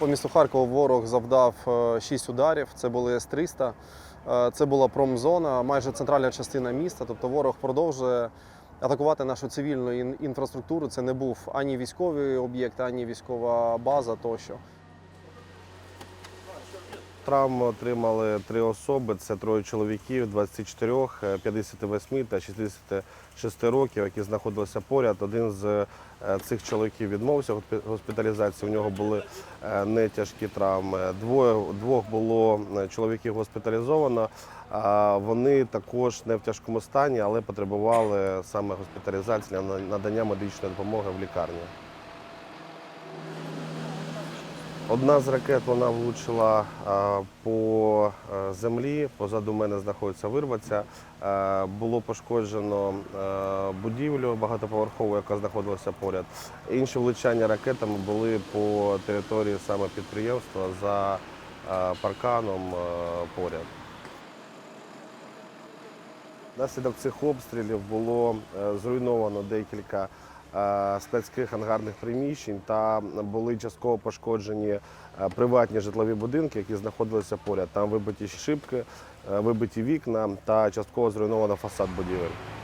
По місту Харкову ворог завдав 6 ударів. Це були С-300. Е, Це була промзона, майже центральна частина міста. Тобто ворог продовжує атакувати нашу цивільну інфраструктуру. Це не був ані військовий об'єкт, ані військова база тощо. Травми отримали три особи: це троє чоловіків 24, е, 58 та 66 років, які знаходилися поряд. Один з е, цих чоловіків відмовився від госпіталізації. У нього були е, не тяжкі травми. Двоє двох було е, чоловіків госпіталізовано. Вони також не в тяжкому стані, але потребували саме госпіталізації на- надання медичної допомоги в лікарні. Одна з ракет вона влучила по е, землі. Позаду мене знаходиться вирваця. Е, Було пошкоджено е, будівлю багатоповерхову, яка знаходилася поряд. Інші влучання ракетами були по території саме підприємства за парканом поряд. Внаслідок цих обстрілів було зруйновано декілька складських ангарних приміщень та були частково пошкоджені е, приватні житлові будинки, які знаходилися поряд. Там вибиті шибки, е, вибиті вікна та частково зруйновано фасад будівель.